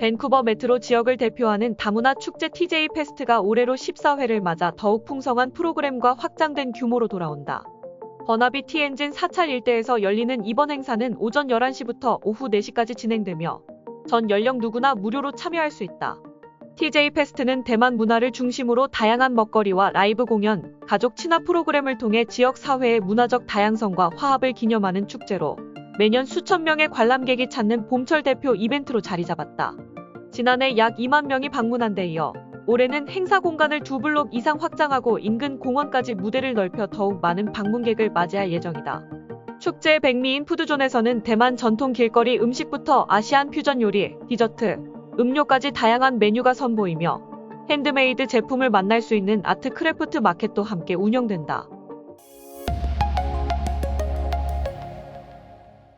밴쿠버 메트로 지역을 대표하는 다문화 축제 TJ 페스트가 올해로 14회를 맞아 더욱 풍성한 프로그램과 확장된 규모로 돌아온다. 버나비 티엔진 사찰 일대에서 열리는 이번 행사는 오전 11시부터 오후 4시까지 진행되며 전 연령 누구나 무료로 참여할 수 있다. TJ 페스트는 대만 문화를 중심으로 다양한 먹거리와 라이브 공연, 가족 친화 프로그램을 통해 지역 사회의 문화적 다양성과 화합을 기념하는 축제로 매년 수천 명의 관람객이 찾는 봄철 대표 이벤트로 자리 잡았다. 지난해 약 2만 명이 방문한 데 이어 올해는 행사 공간을 두 블록 이상 확장하고 인근 공원까지 무대를 넓혀 더욱 많은 방문객을 맞이할 예정이다. 축제 백미인 푸드존에서는 대만 전통 길거리 음식부터 아시안 퓨전 요리, 디저트, 음료까지 다양한 메뉴가 선보이며 핸드메이드 제품을 만날 수 있는 아트 크래프트 마켓도 함께 운영된다.